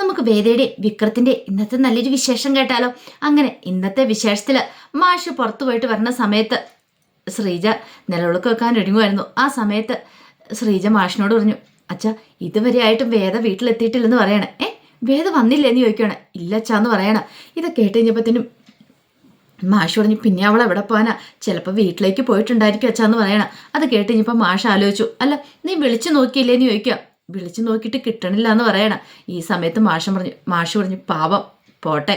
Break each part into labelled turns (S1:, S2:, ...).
S1: നമുക്ക് വേദയുടെ വിക്രത്തിന്റെ ഇന്നത്തെ നല്ലൊരു വിശേഷം കേട്ടാലോ? അങ്ങനെ ഇന്നത്തെ വിശേഷത്തിൽ മാഷ് പുറത്തു പോയിട്ട് വരുന്ന സമയത്ത് ശ്രീജ നിലവിളക്ക് വെക്കാൻ ഒരുങ്ങുമായിരുന്നു ആ സമയത്ത് ശ്രീജ മാഷിനോട് പറഞ്ഞു അച്ഛ ഇതുവരെ ആയിട്ടും വേദ വീട്ടിലെത്തിയിട്ടില്ലെന്ന് പറയണേ. ഏ വേദ വന്നില്ലെന്ന് ചോദിക്കുകയാണ് ഇല്ല അച്ഛാന്ന് പറയണ. ഇത് കേട്ട് കഴിഞ്ഞപ്പോഴത്തേനും മാഷ് പറഞ്ഞു പിന്നെ അവൾ എവിടെ പോകാനാ ചിലപ്പോൾ വീട്ടിലേക്ക് പോയിട്ടുണ്ടായിരിക്കും അച്ഛാന്ന് പറയണ. അത് കേട്ട് കഴിഞ്ഞപ്പോൾ മാഷ് ആലോചിച്ചു അല്ല നീ വിളിച്ചു നോക്കിയില്ലേന്ന് ചോദിക്കുക വിളിച്ചു നോക്കിയിട്ട് കിട്ടണില്ല എന്ന് പറയണം. ഈ സമയത്ത് മാഷം പറഞ്ഞു മാഷ് പറഞ്ഞു പാവം പോട്ടെ.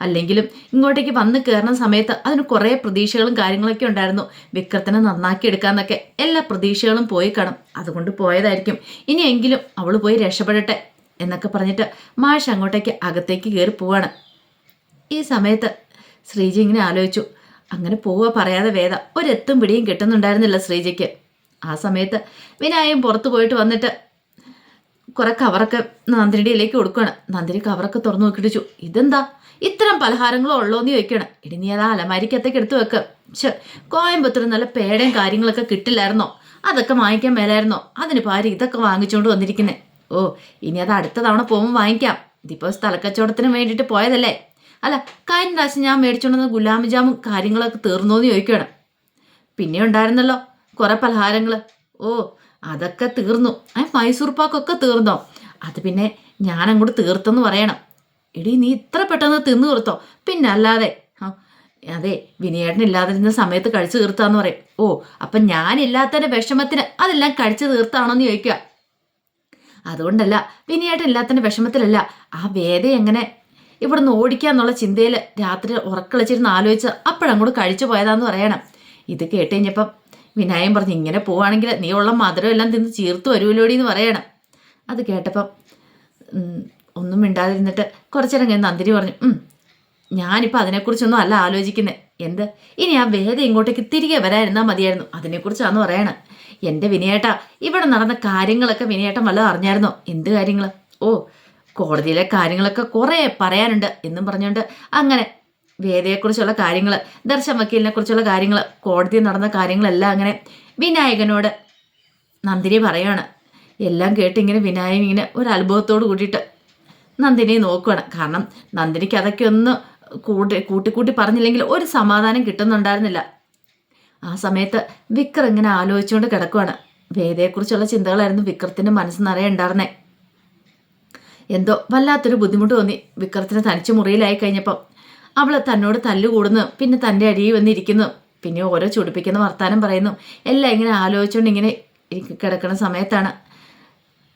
S1: അല്ലെങ്കിലും ഇങ്ങോട്ടേക്ക് വന്ന് കയറുന്ന സമയത്ത് അതിന് കുറേ പ്രതീക്ഷകളും കാര്യങ്ങളൊക്കെ ഉണ്ടായിരുന്നു. വിക്രത്തിനെ നന്നാക്കി എടുക്കാന്നൊക്കെ എല്ലാ പ്രതീക്ഷകളും പോയി കാണും. അതുകൊണ്ട് പോയതായിരിക്കും. ഇനിയെങ്കിലും അവൾ പോയി രക്ഷപ്പെടട്ടെ എന്നൊക്കെ പറഞ്ഞിട്ട് മാഷ് അങ്ങോട്ടേക്ക് അകത്തേക്ക് കയറി പോവാണ്. ഈ സമയത്ത് ശ്രീജി ഇങ്ങനെ ആലോചിച്ചു. അങ്ങനെ പോവുക പറയാതെ വേദ ഒരെത്തും പിടിയും കിട്ടുന്നുണ്ടായിരുന്നില്ല ശ്രീജയ്ക്ക് ആ സമയത്ത് വിനായം പുറത്തു പോയിട്ട് വന്നിട്ട് കുറെ കവറൊക്കെ നന്ദിനിയുടെയിലേക്ക് കൊടുക്കുകയാണ്. നന്ദിനി കവറൊക്കെ തുറന്നു നോക്കിയിട്ട് ചോ ഇതെന്താ? ഇത്തരം പലഹാരങ്ങളും ഉള്ളോന്ന് ചോദിക്കണം ഇടി നീ അത് അലമാരിക്കത്തേക്ക് എടുത്തു വെക്ക്. പക്ഷെ കോയമ്പത്തൂർ നല്ല പേടയും കാര്യങ്ങളൊക്കെ കിട്ടില്ലായിരുന്നോ? അതൊക്കെ വാങ്ങിക്കാൻ മേലായിരുന്നോ? അതിന് ഭാര്യ ഇതൊക്കെ വാങ്ങിച്ചുകൊണ്ട് വന്നിരിക്കുന്നത് ഓ ഇനി അത് അടുത്ത തവണ പോകുമ്പോൾ വാങ്ങിക്കാം. ഇതിപ്പോൾ സ്ഥലക്കച്ചവടത്തിന് വേണ്ടിയിട്ട് പോയതല്ലേ? അല്ല കഴിഞ്ഞ പ്രാവശ്യം ഞാൻ മേടിച്ചുകൊണ്ടുവന്ന ഗുലാബ് ജാമും കാര്യങ്ങളൊക്കെ തീർന്നോ എന്ന് ചോദിക്കുകയാണ്. പിന്നെ ഉണ്ടായിരുന്നല്ലോ കുറെ പലഹാരങ്ങൾ ഓ അതൊക്കെ തീർന്നു. ഏ മൈസൂർ പാക്കൊക്കെ തീർന്നോ? അത് പിന്നെ ഞാൻ അങ്ങോട്ട് തീർത്തെന്ന് പറയണം. എടി നീ ഇത്ര പെട്ടെന്ന് തിന്നു തീർത്തോ? പിന്നെ അല്ലാതെ അതെ വിനയേട്ടൻ ഇല്ലാതിരുന്ന സമയത്ത് കഴിച്ചു തീർത്താന്ന് പറയും. ഓ അപ്പം ഞാനില്ലാത്തതിന്റെ വിഷമത്തിന് അതെല്ലാം കഴിച്ചു തീർത്താണോന്ന് ചോദിക്കുക. അതുകൊണ്ടല്ല വിനയേട്ടൻ ഇല്ലാത്തതിന്റെ വിഷമത്തിലല്ല ആ വേദ എങ്ങനെ ഇവിടുന്ന് ഓടിക്കാന്നുള്ള ചിന്തയിൽ രാത്രി ഉറക്കളിച്ചിരുന്ന് ആലോചിച്ച് അപ്പോഴങ്ങോട്ട് കഴിച്ചു പോയതാന്ന് പറയണം. ഇത് കേട്ട് കഴിഞ്ഞപ്പം വിനായകൻ പറഞ്ഞു ഇങ്ങനെ പോവാണെങ്കിൽ നീ ഉള്ള മധുരം എല്ലാം തിന്ന് ചീർത്ത് വരുമല്ലോടി എന്ന് പറയണം. അത് കേട്ടപ്പം ഒന്നും മിണ്ടാതിരുന്നിട്ട് കുറച്ചേരം കഴിഞ്ഞ് നന്ദിനി പറഞ്ഞു "ഉം, ഞാനിപ്പോൾ അതിനെക്കുറിച്ചൊന്നും അല്ല ആലോചിക്കുന്നത് എന്ത്? ഇനി ആ വേദ ഇങ്ങോട്ടേക്ക് തിരികെ വരാതിരുന്നാൽ മതിയായിരുന്നു. അതിനെക്കുറിച്ചാന്ന് പറയണം. എന്റെ വിനയേട്ട ഇവിടെ നടന്ന കാര്യങ്ങളൊക്കെ വിനയേട്ടൻ വല്ലതും അറിഞ്ഞായിരുന്നോ? എന്ത് കാര്യങ്ങൾ ഓ കോടതിയിലെ കാര്യങ്ങളൊക്കെ കുറേ പറയാനുണ്ട് എന്നും പറഞ്ഞുകൊണ്ട് അങ്ങനെ വേദയെക്കുറിച്ചുള്ള കാര്യങ്ങൾ ദർശൻ വക്കീലിനെ കുറിച്ചുള്ള കാര്യങ്ങൾ കോടതിയിൽ നടന്ന കാര്യങ്ങളെല്ലാം അങ്ങനെ വിനായകനോട് നന്ദിനി പറയാണ്. എല്ലാം കേട്ടിങ്ങനെ വിനായകൻ ഇങ്ങനെ ഒരു അത്ഭുതത്തോട് കൂടിയിട്ട് നന്ദിനിയെ നോക്കുകയാണ് കാരണം നന്ദിനിക്ക് അതൊക്കെ ഒന്ന് കൂട്ടി കൂട്ടിക്കൂട്ടി പറഞ്ഞില്ലെങ്കിൽ ഒരു സമാധാനം കിട്ടുന്നുണ്ടായിരുന്നില്ല. ആ സമയത്ത് വിക്രം ഇങ്ങനെ ആലോചിച്ചുകൊണ്ട് കിടക്കുവാണ്. വേദയെക്കുറിച്ചുള്ള ചിന്തകളായിരുന്നു വിക്രത്തിന്റെ മനസ്സ് നിറയെ ഉണ്ടായിരുന്നേ. എന്തോ വല്ലാത്തൊരു ബുദ്ധിമുട്ട് തോന്നി. വിക്രത്തിന് തനിച്ച് മുറിയിലായി കഴിഞ്ഞപ്പം അവൾ തന്നോട് തല്ലുകൂടുന്നു. പിന്നെ തന്റെ അടിയിൽ വന്നിരിക്കുന്നു. പിന്നെ ഓരോ ചുടിപ്പിക്കുന്ന വർത്താനം പറയുന്നു. എല്ലാം ഇങ്ങനെ ആലോചിച്ചുകൊണ്ട് ഇങ്ങനെ കിടക്കുന്ന സമയത്താണ്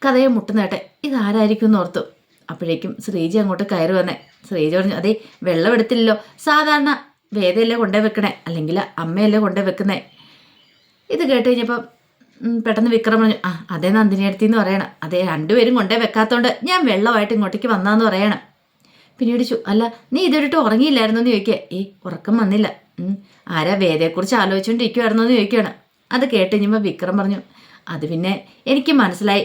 S1: കഥയെ മുട്ടുന്നേട്ടെ ഇതാരായിരിക്കും എന്ന് ഓർത്തു. അപ്പോഴേക്കും ശ്രീജി അങ്ങോട്ട് കയറി വന്നേ. ശ്രീജി പറഞ്ഞു അതെ വെള്ളം എടുത്തില്ലല്ലോ. സാധാരണ വേദയല്ലേ കൊണ്ടേ വെക്കണേ? അല്ലെങ്കിൽ അമ്മയല്ലേ കൊണ്ടേ വെക്കുന്നേ? ഇത് കേട്ട് കഴിഞ്ഞപ്പം പെട്ടെന്ന് വിക്രം പറഞ്ഞു ആ അതേ നന്ദിനി അടുത്തിന്ന് പറയണം. അതേ രണ്ടുപേരും കൊണ്ടേ വെക്കാത്തോണ്ട് ഞാൻ വെള്ളമായിട്ട് ഇങ്ങോട്ടേക്ക് വന്നാന്ന് പറയണം. പിന്നീട് ചു അല്ല നീ ഇതിട്ട് ഉറങ്ങിയില്ലായിരുന്നു? എന്ന് ചോദിക്കുക. ഏ ഉറക്കം വന്നില്ല. ആരാ വേദയെക്കുറിച്ച് ആലോചിച്ചുകൊണ്ടിരിക്കുവായിരുന്നു എന്ന് ചോദിക്കുകയാണ്. അത് കേട്ട് കഴിഞ്ഞപ്പോൾ വിക്രം പറഞ്ഞു അത് പിന്നെ എനിക്ക് മനസ്സിലായി.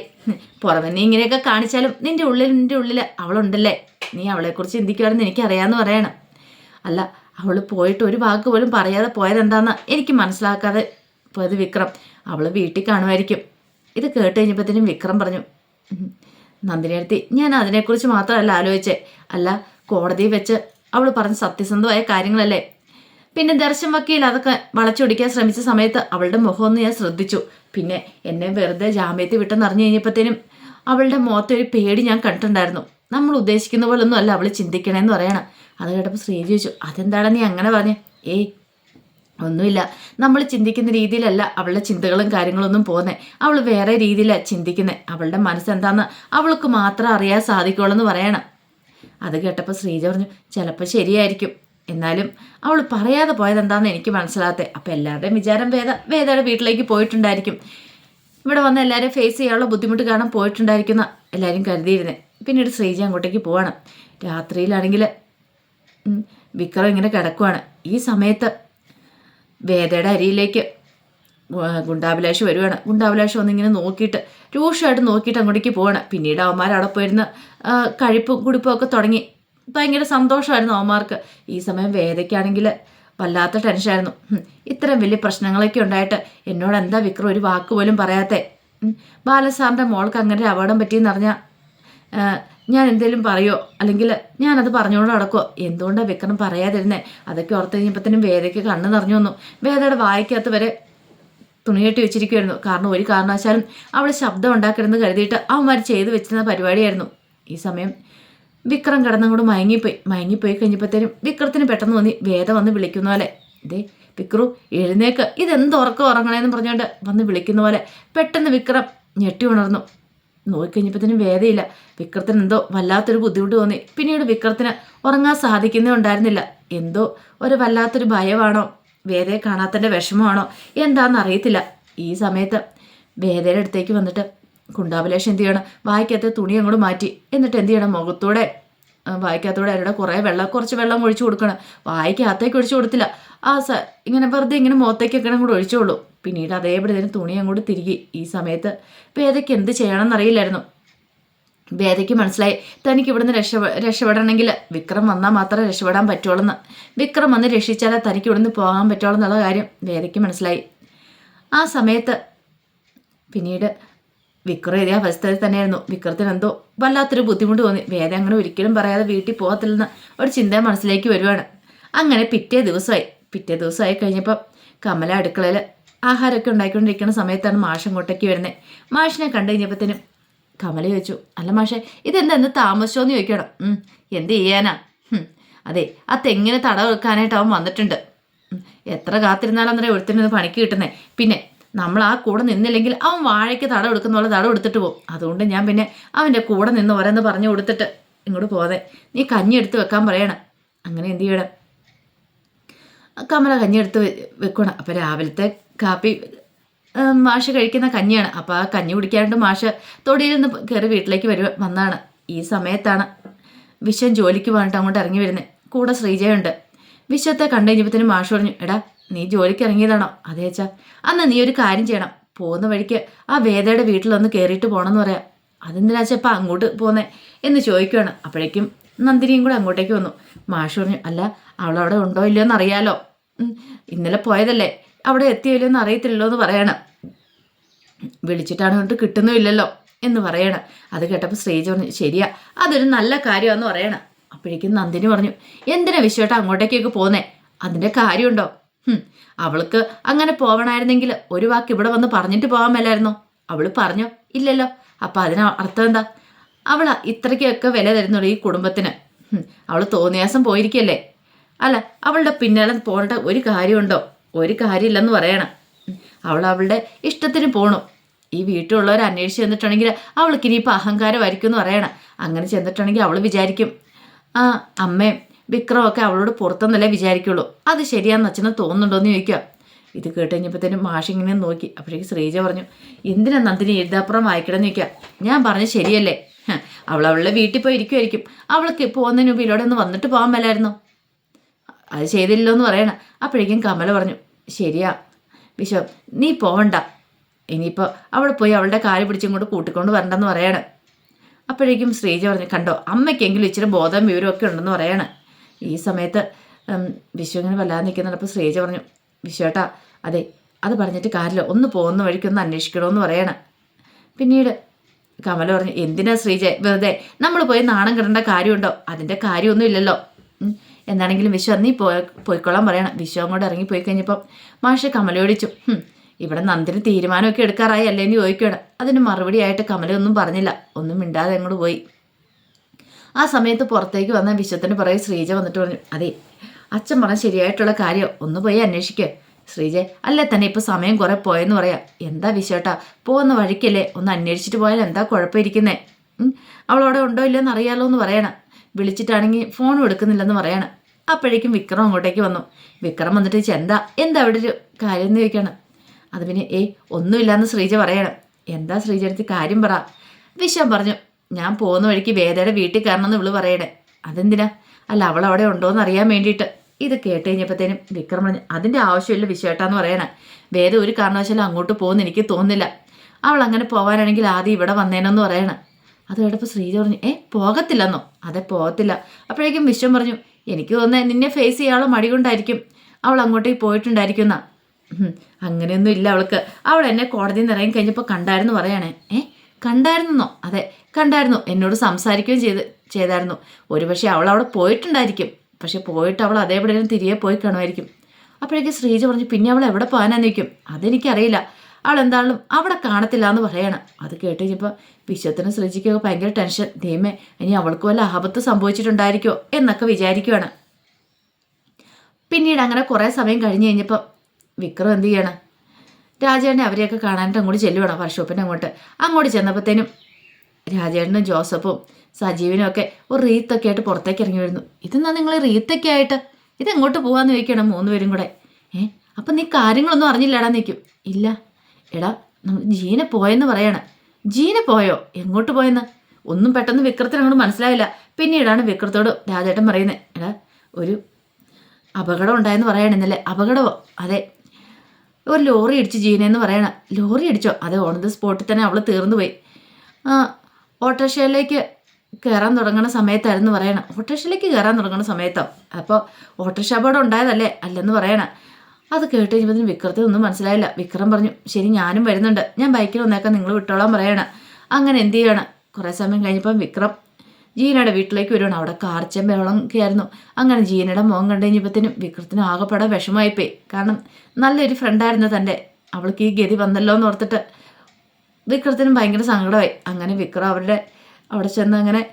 S1: പുറമെ നീ ഇങ്ങനെയൊക്കെ കാണിച്ചാലും നിന്റെ ഉള്ളിൽ നിന്റെ ഉള്ളിൽ അവളുണ്ടല്ലേ? നീ അവളെക്കുറിച്ച് ചിന്തിക്കുകയാണെന്ന് എനിക്കറിയാമെന്ന് പറയണം. അല്ല അവൾ പോയിട്ട് ഒരു വാക്ക് പോലും പറയാതെ പോയതെന്താന്ന് എനിക്ക് മനസ്സിലാക്കാതെ പോയത് വിക്രം. അവൾ വീട്ടിൽ കാണുമായിരിക്കും. ഇത് കേട്ട് കഴിഞ്ഞപ്പോഴത്തേനും വിക്രം പറഞ്ഞു "ഉം, നന്ദിനിയടുത്തി ഞാൻ അതിനെക്കുറിച്ച് മാത്രമല്ല ആലോചിച്ചേ. അല്ല കോടതിയിൽ വെച്ച് അവൾ പറഞ്ഞ സത്യസന്ധമായ കാര്യങ്ങളല്ലേ? പിന്നെ ദർശൻ വക്കീൽ അതൊക്കെ വളച്ചൊടിക്കാൻ ശ്രമിച്ച സമയത്ത് അവളുടെ മുഖമൊന്ന് ഞാൻ ശ്രദ്ധിച്ചു. പിന്നെ എന്നെ വെറുതെ ജാമ്യത്തിൽ വിട്ടെന്ന് അറിഞ്ഞു കഴിഞ്ഞപ്പോഴത്തേനും അവളുടെ മുഖത്തെ ഒരു പേടി ഞാൻ കണ്ടിട്ടുണ്ടായിരുന്നു. നമ്മൾ ഉദ്ദേശിക്കുന്ന പോലെ ഒന്നും അല്ല അവൾ ചിന്തിക്കണേന്ന് പറയണം. അത് കേട്ടപ്പോൾ ശ്രീ ചോദിച്ചു അതെന്താണ് നീ അങ്ങനെ പറഞ്ഞേ? ഏയ് ഒന്നുമില്ല. നമ്മൾ ചിന്തിക്കുന്ന രീതിയിലല്ല അവളുടെ ചിന്തകളും കാര്യങ്ങളൊന്നും പോകുന്നത് അവൾ വേറെ രീതിയിലാണ് ചിന്തിക്കുന്നത് അവളുടെ മനസ്സെന്താന്ന് അവൾക്ക് മാത്രം അറിയാൻ സാധിക്കുള്ളൂ എന്ന് പറയണം. അത് കേട്ടപ്പോൾ ശ്രീജ പറഞ്ഞു ചിലപ്പോൾ ശരിയായിരിക്കും. എന്നാലും അവൾ പറയാതെ പോയത് എന്താണെന്ന് എനിക്ക് മനസ്സിലാകത്തെ അപ്പം എല്ലാവരുടെയും വിചാരം വേദ വേദയുടെ വീട്ടിലേക്ക് പോയിട്ടുണ്ടായിരിക്കും. ഇവിടെ വന്ന് എല്ലാവരും ഫേസ് ചെയ്യാനുള്ള ബുദ്ധിമുട്ട് കാണാൻ പോയിട്ടുണ്ടായിരിക്കുന്ന എല്ലാവരും കരുതിയിരുന്നേ. പിന്നീട് ശ്രീജ അങ്ങോട്ടേക്ക് പോവാണ്. രാത്രിയിലാണെങ്കിൽ വിക്രം ഇങ്ങനെ കിടക്കുവാണ്. ഈ സമയത്ത് വേദയുടെ അരിയിലേക്ക് ഗുണ്ടാഭിലാഷ് വരുവാണ്. ഗുണ്ടാഭിലാഷ് വന്നിങ്ങനെ നോക്കിയിട്ട് രൂക്ഷമായിട്ട് നോക്കിയിട്ട് അങ്ങോട്ടേക്ക് പോവാണ്. പിന്നീട് അവന്മാർ അവിടെ പോയിരുന്ന് കഴിപ്പും കുടിപ്പും ഒക്കെ തുടങ്ങി. ഭയങ്കര സന്തോഷമായിരുന്നു അവന്മാർക്ക്. ഈ സമയം വേദയ്ക്കാണെങ്കിൽ വല്ലാത്ത ടെൻഷനായിരുന്നു. ഇത്രയും വലിയ പ്രശ്നങ്ങളൊക്കെ ഉണ്ടായിട്ട് എന്നോട് എന്താ വിക്രം ഒരു വാക്ക് പോലും പറയാത്തെ? ബാലസാറിന്റെ മോൾക്ക് അങ്ങനെ ഒരു അപകടം പറ്റിയെന്ന് അറിഞ്ഞാൽ ഞാൻ എന്തെങ്കിലും പറയോ? അല്ലെങ്കിൽ ഞാനത് പറഞ്ഞുകൊണ്ട് നടക്കുമോ എന്തുകൊണ്ടാണ് വിക്രം പറയാതിരുന്നേ? അതൊക്കെ ഓർത്ത് കഴിഞ്ഞപ്പോഴത്തേനും വേദയ്ക്ക് കണ്ണു നിറഞ്ഞു വന്നു. വേദയുടെ വായിക്കകത്ത് വരെ തുണി കെട്ടി വെച്ചിരിക്കുമായിരുന്നു കാരണം ഒരു കാരണവശാലും അവൾ ശബ്ദം ഉണ്ടാക്കരുതെന്ന് കരുതിയിട്ട് അവന്മാർ ചെയ്തു വെച്ചിരുന്ന പരിപാടിയായിരുന്നു. ഈ സമയം വിക്രം കിടന്നങ്ങോട്ട് മയങ്ങിപ്പോയി. മയങ്ങിപ്പോയി കഴിഞ്ഞപ്പോഴത്തേനും വിക്രത്തിന് പെട്ടെന്ന് തോന്നി വേദ വന്ന് വിളിക്കുന്ന പോലെ. ഇതേ വിക്രു എഴുന്നേക്ക്. ഇതെന്ത് ഉറങ്ങണേന്ന് പറഞ്ഞുകൊണ്ട് വന്ന് വിളിക്കുന്ന പോലെ പെട്ടെന്ന് വിക്രം ഞെട്ടി ഉണർന്നു. നോക്കിക്കഴിഞ്ഞപ്പോഴത്തേനും വേദയില്ല. വിക്രത്തിന് എന്തോ വല്ലാത്തൊരു ബുദ്ധിമുട്ട് തോന്നി. പിന്നീട് വിക്രത്തിന് ഉറങ്ങാൻ സാധിക്കുന്നേ ഉണ്ടായിരുന്നില്ല. എന്തോ ഒരു വല്ലാത്തൊരു ഭയമാണോ? വേദയെ കാണാത്തതിന്റെ വിഷമമാണോ? എന്താണെന്ന് അറിയത്തില്ല. ഈ സമയത്ത് വേദയുടെ അടുത്തേക്ക് വന്നിട്ട് കുണ്ടാഭിലേഷം എന്ത് ചെയ്യണം? വായിക്കകത്ത് തുണി അങ്ങോട്ട് മാറ്റി. എന്നിട്ട് എന്ത് ചെയ്യണം? മുഖത്തൂടെ വായിക്കാത്തോടെ അവരുടെ കുറേ വെള്ളം കുറച്ച് വെള്ളം ഒഴിച്ചു കൊടുക്കണം. വായിക്കകത്തേക്ക് ഒഴിച്ചു കൊടുത്തില്ല. ആ സ ഇങ്ങനെ വെറുതെ ഇങ്ങനെ മുഖത്തേക്ക് വെക്കണം കൂടെ ഒഴിച്ചോളൂ. പിന്നീട് അതേപടി തന്നെ തുണി അങ്ങോട്ട് തിരികെ. ഈ സമയത്ത് വേദയ്ക്ക് എന്ത് ചെയ്യണമെന്ന് അറിയില്ലായിരുന്നു. വേദയ്ക്ക് മനസ്സിലായി? തനിക്ക് ഇവിടുന്ന് രക്ഷ രക്ഷപ്പെടണമെങ്കിൽ വിക്രം വന്നാൽ മാത്രമേ രക്ഷപ്പെടാൻ പറ്റുള്ളൂ വിക്രം വന്ന് രക്ഷിച്ചാലേ തനിക്ക് ഇവിടുന്ന് പോകാൻ പറ്റുള്ളൂ എന്നുള്ള കാര്യം വേദയ്ക്ക് മനസ്സിലായി? ആ സമയത്ത് പിന്നീട് വിക്രം ഇതേ അവസ്ഥയിൽ തന്നെയായിരുന്നു. വിക്രത്തിന് എന്തോ വല്ലാത്തൊരു ബുദ്ധിമുട്ട് തോന്നി. വേദ അങ്ങനെ ഒരിക്കലും പറയാതെ വീട്ടിൽ പോകത്തില്ലെന്ന് ഒരു ചിന്ത മനസ്സിലേക്ക് വരുവാണ്. അങ്ങനെ പിറ്റേ ദിവസമായി. പിറ്റേ ദിവസമായി കഴിഞ്ഞപ്പോൾ കമല അടുക്കളയിൽ ആഹാരമൊക്കെ ഉണ്ടാക്കിക്കൊണ്ടിരിക്കുന്ന സമയത്താണ് മാഷ് കൊട്ടയ്ക്ക് വരുന്നത് മാഷിനെ കണ്ടു കഴിഞ്ഞപ്പോഴത്തേനും കമല ചോദിച്ചു അല്ല മാഷെ ഇതെന്താ എന്ത് താമസിച്ചോന്ന് ചോദിക്കണം. എന്ത് ചെയ്യാനാ? അതെ ആ തെങ്ങിന് തട വെക്കാനായിട്ട് അവൻ വന്നിട്ടുണ്ട്. എത്ര എത്ര കാത്തിരുന്നാലന്നേരം ഒരുത്തിനത് പണിക്ക് കിട്ടുന്നേ. പിന്നെ നമ്മൾ ആ കൂടെ നിന്നില്ലെങ്കിൽ അവൻ വാഴയ്ക്ക് തട പോലെ തട എടുത്തിട്ട് പോകും. അതുകൊണ്ട് ഞാൻ പിന്നെ അവന്റെ കൂടെ നിന്ന് ഓരോന്ന് പറഞ്ഞു കൊടുത്തിട്ട് ഇങ്ങോട്ട് പോകാതെ നീ കഞ്ഞി എടുത്ത് വെക്കാൻ പറയണം. അങ്ങനെ എന്ത് ചെയ്യണം? കമല കഞ്ഞി എടുത്ത് വെ- വെക്കണം. അപ്പം രാവിലത്തെ കാപ്പി മാഷ കഴിക്കുന്ന കഞ്ഞിയാണ്. അപ്പോൾ ആ കഞ്ഞി കുടിക്കാണ്ട് മാഷ് തൊടിയിൽ നിന്ന് കയറി വീട്ടിലേക്ക് വരുവ വന്നാണ്. ഈ സമയത്താണ് വിശ്വൻ ജോലിക്ക് പോകാനായിട്ട് അങ്ങോട്ട് ഇറങ്ങി വരുന്നത് കൂടെ ശ്രീജയുണ്ട്. വിശ്വത്തെ കണ്ടു മാഷ മാഷ് പറഞ്ഞു എടാ നീ ജോലിക്ക് ഇറങ്ങിയതാണോ? അതേ അച്ഛാ. അന്ന് നീ ഒരു കാര്യം ചെയ്യണം. പോകുന്ന വഴിക്ക് ആ വേദയുടെ വീട്ടിലൊന്ന് കയറിയിട്ട് പോകണമെന്ന് പറയാം. അതെന്തിനാ ഇപ്പം അങ്ങോട്ട് പോന്നേ? എന്ന് ചോദിക്കുകയാണ് അപ്പോഴേക്കും നന്ദിനിയും കൂടെ അങ്ങോട്ടേക്ക് വന്നു. മാഷ് പറഞ്ഞു അല്ല അവളവിടെ ഉണ്ടോ ഇല്ലയോ എന്ന് അറിയാലോ ഉം, ഇന്നലെ പോയതല്ലേ? അവിടെ എത്തിയില്ലോ എന്ന് അറിയത്തില്ലല്ലോ എന്ന് പറയണം. വിളിച്ചിട്ടാണ് കൊണ്ട് കിട്ടുന്നുമില്ലല്ലോ എന്ന് പറയണം. അത് കേട്ടപ്പോൾ ശ്രീജ പറഞ്ഞു ശരിയാ അതൊരു നല്ല കാര്യമാണെന്ന് പറയണം. അപ്പോഴേക്കും നന്ദിനി പറഞ്ഞു എന്തിനാ വിശ്വട്ട അങ്ങോട്ടേക്കൊക്കെ പോന്നേ? അതിന്റെ കാര്യമുണ്ടോ? അവൾക്ക് അങ്ങനെ പോവണമായിരുന്നെങ്കിൽ ഒരു വാക്ക് ഇവിടെ വന്ന് പറഞ്ഞിട്ട് പോകാൻ മേലായിരുന്നോ? അവൾ പറഞ്ഞോ? ഇല്ലല്ലോ. അപ്പം അതിന് അർത്ഥം എന്താ? അവൾ ഇത്രയ്ക്കൊക്കെ വില തരുന്നുള്ളൂ ഈ കുടുംബത്തിന്. അവൾ തോന്നിയാസം പോയിരിക്കല്ലേ? അല്ല അവളുടെ പിന്നാലെ പോകേണ്ട ഒരു കാര്യമുണ്ടോ? ഒരു കാര്യമില്ലെന്ന് പറയണം. അവൾ അവളുടെ ഇഷ്ടത്തിന് പോണു. ഈ വീട്ടിലുള്ളവർ അന്വേഷിച്ച് ചെന്നിട്ടുണ്ടെങ്കിൽ അവൾക്ക് ഇനിയിപ്പോൾ അഹങ്കാരമായിരിക്കും എന്ന് പറയണം. അങ്ങനെ ചെന്നിട്ടുണ്ടെങ്കിൽ അവൾ വിചാരിക്കും ആ അമ്മയും വിക്രമൊക്കെ അവളോട് പുറത്തുനിന്നല്ലേ വിചാരിക്കുള്ളൂ. അത് ശരിയാന്ന് അച്ഛനെ തോന്നുന്നുണ്ടോ എന്ന് ചോദിക്കുക ഇത് കേട്ട് മാഷ് ഇങ്ങനെ നോക്കി. അപ്പോഴേക്ക് ശ്രീജ പറഞ്ഞു എന്തിനാ നന്ദിനി എഴുതാപ്പുറം വായിക്കണമെന്ന് ചോദിക്കുക ഞാൻ പറഞ്ഞ ശരിയല്ലേ? അവൾ അവളുടെ വീട്ടിൽ പോയി ഇരിക്കുമായിരിക്കും അവൾക്ക് പോകുന്നതിന് മുമ്പ് ഒന്ന് വന്നിട്ട് പോകാൻ മേലായിരുന്നോ? അത് ചെയ്തില്ലോ എന്ന് പറയണം. അപ്പോഴേക്കും കമല പറഞ്ഞു ശരിയാ വിശ്വം നീ പോവണ്ട. ഇനിയിപ്പോൾ അവിടെ പോയി അവളുടെ കാൽ പിടിച്ചിങ്ങോട്ട് കൂട്ടിക്കൊണ്ട് വരണ്ടെന്ന് പറയണം. അപ്പോഴേക്കും ശ്രീജ പറഞ്ഞു കണ്ടോ അമ്മയ്ക്കെങ്കിലും ഇച്ചിരി ബോധം വിവരമൊക്കെ ഉണ്ടെന്ന് പറയണം. ഈ സമയത്ത് വിശ്വ ഇങ്ങനെ വല്ലാതെ നിൽക്കുന്നുണ്ട്. അപ്പോൾ ശ്രീജ പറഞ്ഞു വിശ്വേട്ടാ അതെ അത് പറഞ്ഞിട്ട് കാര്യമില്ല. ഒന്ന് പോകുന്ന വഴിക്കൊന്ന് അന്വേഷിക്കണമെന്ന് പറയണം. പിന്നീട് കമല പറഞ്ഞു എന്തിനാ ശ്രീജ? വെറുതെ നമ്മൾ പോയി നാണം കിടേണ്ട കാര്യമുണ്ടോ? അതിന്റെ കാര്യമൊന്നും ഇല്ലല്ലോ. എന്താണെങ്കിലും വിശ്വ നീ പോയി പോയിക്കൊള്ളാൻ പറയണം. വിശ്വ അങ്ങോട്ട് ഇറങ്ങി പോയി കഴിഞ്ഞപ്പം മാഷ് കമലോടിച്ചു "ഹും, ഇവിടെ നന്ദിന് തീരുമാനമൊക്കെ എടുക്കാറായി അല്ലേ ചോദിക്കണം അതിന് മറുപടിയായിട്ട് കമലൊന്നും പറഞ്ഞില്ല. ഒന്നും മിണ്ടാതെ അങ്ങോട്ട് പോയി. ആ സമയത്ത് പുറത്തേക്ക് വന്ന വിശ്വത്തിന് പുറകെ ശ്രീജ വന്നിട്ട് പറഞ്ഞു അതെ അച്ഛൻ പറഞ്ഞ ശരിയായിട്ടുള്ള കാര്യം ഒന്ന് പോയി അന്വേഷിക്കുക ശ്രീജ അല്ലേ തന്നെ ഇപ്പോൾ സമയം കുറേ പോയെന്ന് പറയാം. എന്താ വിശ്വട്ടാ പോകുന്ന വഴിക്കല്ലേ? ഒന്ന് അന്വേഷിച്ചിട്ട് പോയാൽ എന്താ കുഴപ്പമിരിക്കുന്നേ? അവളവിടെ ഉണ്ടോ ഇല്ലയെന്ന് അറിയാലോ എന്ന് പറയണം. വിളിച്ചിട്ടാണെങ്കിൽ ഫോണും എടുക്കുന്നില്ലെന്ന് പറയണം. അപ്പോഴേക്കും വിക്രം അങ്ങോട്ടേക്ക് വന്നു. വിക്രം വന്നിട്ട് ചോദിച്ചു എന്താ? എന്താ അവിടെ ഒരു കാര്യം എന്ന് ചോദിക്കണം. അത് പിന്നെ ഏയ് ഒന്നുമില്ലാന്ന് ശ്രീജ പറയണം. എന്താ ശ്രീജ അടുത്ത് കാര്യം പറ. വിശ്വം പറഞ്ഞു ഞാൻ പോകുന്ന വഴിക്ക് വേദയുടെ വീട്ടിൽ കയറണമെന്ന് ഇവൾ പറയണേ. അതെന്തിനാ? അല്ല അവൾ അവിടെ ഉണ്ടോയെന്ന് അറിയാൻ വേണ്ടിയിട്ട്. ഇത് കേട്ട് കഴിഞ്ഞപ്പോഴത്തേനും വിക്രം പറഞ്ഞു അതിന്റെ ആവശ്യമില്ല വിശ്വേട്ടാന്ന് പറയണേ. വേദ ഒരു കാരണവശാലും അങ്ങോട്ട് പോകുന്ന എനിക്ക് തോന്നുന്നില്ല. അവൾ അങ്ങനെ പോകാനാണെങ്കിൽ ആദ്യം ഇവിടെ വന്നേനെന്ന് പറയണം. അത് കേട്ടപ്പോൾ ശ്രീജ പറഞ്ഞു ഏ പോകത്തില്ലെന്നോ? അതെ പോകത്തില്ല. അപ്പോഴേക്കും വിശ്വം പറഞ്ഞു എനിക്ക് തോന്നുന്നത് നിന്നെ ഫേസ് ചെയ്യാനുള്ള മടി കൊണ്ടായിരിക്കും അവൾ അങ്ങോട്ടേക്ക് പോയിട്ടുണ്ടായിരിക്കും എന്നാ ഉം, അങ്ങനെയൊന്നും ഇല്ല അവൾക്ക്. അവൾ എന്നെ കോടതിയിൽ നിന്ന് ഇറങ്ങി കഴിഞ്ഞപ്പോൾ കണ്ടായിരുന്നു പറയണേ. ഏ കണ്ടായിരുന്നോ? അതെ കണ്ടായിരുന്നു. എന്നോട് സംസാരിക്കുകയും ചെയ്ത് ചെയ്തായിരുന്നു. ഒരുപക്ഷെ അവൾ അവിടെ പോയിട്ടുണ്ടായിരിക്കും. പക്ഷെ പോയിട്ട് അവൾ അതേപടി തിരികെ പോയി കാണുമായിരിക്കും. അപ്പോഴേക്കും ശ്രീജ പറഞ്ഞു പിന്നെ അവൾ എവിടെ പോകാനാന്ന് നിൽക്കും? അതെനിക്കറിയില്ല. അവൾ എന്താണെങ്കിലും അവിടെ കാണത്തില്ല എന്ന് പറയണം. അത് കേട്ട് കഴിഞ്ഞപ്പോൾ വിശ്വത്തിനും ശ്രീജിക്കൊക്കെ ഭയങ്കര ടെൻഷൻ. ദൈവമേ ഇനി അവൾക്ക് വല്ല ആപത്ത് സംഭവിച്ചിട്ടുണ്ടായിരിക്കോ എന്നൊക്കെ വിചാരിക്കുവാണ്. പിന്നീട് അങ്ങനെ കുറേ സമയം കഴിഞ്ഞ് കഴിഞ്ഞപ്പോൾ വിക്രം എന്ത് ചെയ്യണം? രാജേട്ടനെ അവരെയൊക്കെ കാണാനായിട്ട് അങ്ങോട്ട് ചെല്ലുവാണ് വർഷോപ്പിന്റെ അങ്ങോട്ട്. അങ്ങോട്ട് ചെന്നപ്പോഴത്തേനും രാജേട്ടനും ജോസഫും സജീവനും ഒക്കെ ഒരു റീത്തൊക്കെ ആയിട്ട് പുറത്തേക്ക് ഇറങ്ങി വരുന്നു. ഇതെന്നാ നിങ്ങൾ റീത്തൊക്കെ ആയിട്ട്? ഇതെങ്ങോട്ട് പോകാമെന്ന് ചോദിക്കണം മൂന്നുപേരും കൂടെ. ഏ അപ്പം നീ കാര്യങ്ങളൊന്നും അറിഞ്ഞില്ലടാ നിൽക്കും ഇല്ല എടാ ജീന പോയെന്ന് പറയണം. ജീന പോയോ? എങ്ങോട്ട് പോയെന്ന്? ഒന്നും പെട്ടെന്ന് വിക്രത്തിന് അങ്ങോട്ട് മനസ്സിലായില്ല. പിന്നീടാണ് വിക്രത്തോട് രാജേട്ടൻ പറയുന്നത് എടാ ഒരു അപകടം ഉണ്ടായെന്ന് പറയണം ഇന്നലെ. അപകടമോ? അതെ. ഒരു ലോറി ഇടിച്ച് ജീനയെന്ന് പറയണം. ലോറി അടിച്ചോ അതെ ഓൺ ദ സ്പോട്ടിൽ തന്നെ അവൾ തീർന്നു പോയി. ഓട്ടോറിക്ഷയിലേക്ക് കയറാൻ തുടങ്ങുന്ന സമയത്തായിരുന്നു പറയണം. ഓട്ടോറിക്ഷയിലേക്ക് കയറാൻ തുടങ്ങുന്ന സമയത്തോ? അപ്പോൾ ഓട്ടോറിക്ഷ അപകടം ഉണ്ടായതല്ലേ? അല്ലെന്ന് പറയണം. അത് കേട്ട് കഴിഞ്ഞപ്പോൾ വിക്രത്തിന് ഒന്നും മനസ്സിലായില്ല. വിക്രം പറഞ്ഞു ശരി ഞാനും വരുന്നുണ്ട്. ഞാൻ ബൈക്കിൽ വന്നേക്കാം. നിങ്ങൾ വിട്ടോളാൻ പറയണം. അങ്ങനെ എന്ത് ചെയ്യണം? കുറേ സമയം കഴിഞ്ഞപ്പം വിക്രം ജീനയുടെ വീട്ടിലേക്ക് വരുവാണ്. അവിടെ കാർച്ച ബഹളം ഒക്കെ അങ്ങനെ ജീനയുടെ മുഖം കണ്ടു കഴിഞ്ഞപ്പോഴത്തേനും വിക്രത്തിന് ആകെപ്പെടെ വിഷമമായിപ്പോയി. കാരണം നല്ലൊരു ഫ്രണ്ടായിരുന്നു തന്റെ. അവൾക്ക് ഈ ഗതി വന്നല്ലോ എന്ന് ഓർത്തിട്ട് വിക്രത്തിന് ഭയങ്കര സങ്കടമായി. അങ്ങനെ വിക്രം അവരുടെ അവിടെ ചെന്ന് അങ്ങനെ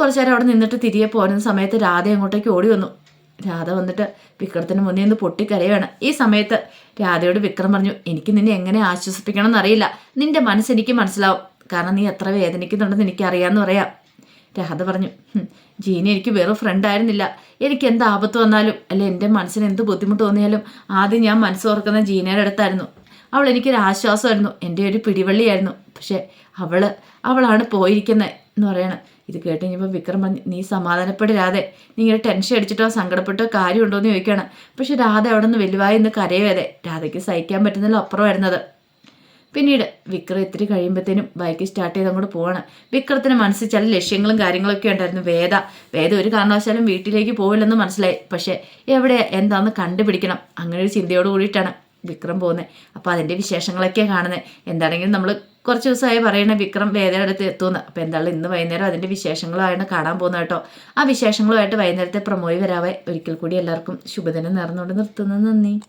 S1: കുറച്ചു നേരം അവിടെ നിന്നിട്ട് തിരികെ പോകുന്ന സമയത്ത് രാധ അങ്ങോട്ടേക്ക് ഓടി വന്നു. രാധ വന്നിട്ട് വിക്രത്തിന് മുന്നേ നിന്ന് പൊട്ടിക്കരയാണ്. ഈ സമയത്ത് രാധയോട് വിക്രം പറഞ്ഞു എനിക്ക് നിന്നെ എങ്ങനെ ആശ്വസിപ്പിക്കണം എന്നറിയില്ല. നിന്റെ മനസ്സെനിക്ക് മനസ്സിലാവും. കാരണം നീ എത്ര വേദനിക്കുന്നുണ്ടെന്ന് എനിക്കറിയാമെന്ന് പറയാം. രാധ പറഞ്ഞു ജീന എനിക്ക് വെറും ഫ്രണ്ട് ആയിരുന്നില്ല. എനിക്ക് എന്ത് ആപത്ത് വന്നാലും അല്ലെ എന്റെ മനസ്സിന് എന്ത് ബുദ്ധിമുട്ട് തോന്നിയാലും ആദ്യം ഞാൻ മനസ്സോർക്കുന്ന ജീനയുടെ അടുത്തായിരുന്നു. അവൾ എനിക്കൊരു ആശ്വാസമായിരുന്നു. എന്റെ ഒരു പിടിവള്ളിയായിരുന്നു. പക്ഷേ അവൾ അവളാണ് പോയിരിക്കുന്നത് എന്ന് പറയണം. ഇത് കേട്ട് കഴിഞ്ഞപ്പോൾ വിക്രം പറഞ്ഞു നീ സമാധാനപ്പെട് രാധെ നീ ഇങ്ങനെ ടെൻഷൻ അടിച്ചിട്ടോ സങ്കടപ്പെട്ടോ കാര്യമുണ്ടോ എന്ന് ചോദിക്കുകയാണ്. പക്ഷെ രാധ അവിടെ നിന്ന് വലുവായി എന്ന് കരയുവതെ രാധയ്ക്ക് സഹിക്കാൻ പറ്റുന്നതിലും അപ്പുറം വരുന്നത് പിന്നീട് വിക്രം ഇത്തിരി കഴിയുമ്പോഴത്തേനും ബൈക്ക് സ്റ്റാർട്ട് ചെയ്ത് അങ്ങോട്ട് പോവാണ്. വിക്രത്തിന് മനസ്സിൽ ചില ലക്ഷ്യങ്ങളും കാര്യങ്ങളൊക്കെ ഉണ്ടായിരുന്നു. വേദ വേദ ഒരു കാരണവശാലും വീട്ടിലേക്ക് പോവില്ലെന്ന് മനസ്സിലായി. പക്ഷേ എവിടെ എന്താണെന്ന് കണ്ടുപിടിക്കണം. അങ്ങനെ ഒരു ചിന്തയോട് കൂടിയിട്ടാണ്. വിക്രം പോകുന്നത് അപ്പോൾ അതിന്റെ വിശേഷങ്ങളൊക്കെ കാണുന്നത് എന്താണെങ്കിലും നമ്മൾ കുറച്ച് ദിവസമായി പറയണ വിക്രം വേദയുടെ അടുത്ത് എത്തുമെന്ന് അപ്പോൾ എന്തായാലും ഇന്ന് വൈകുന്നേരം അതിന്റെ വിശേഷങ്ങളാണ് കാണാൻ പോകുന്നത് കേട്ടോ. ആ വിശേഷങ്ങളുമായിട്ട് വൈകുന്നേരത്തെ പ്രമോയി വരാവേ. ഒരിക്കൽ കൂടി എല്ലാവർക്കും ശുഭദിനം നേർന്നുകൊണ്ട് നിർത്തുന്നു. നന്ദി.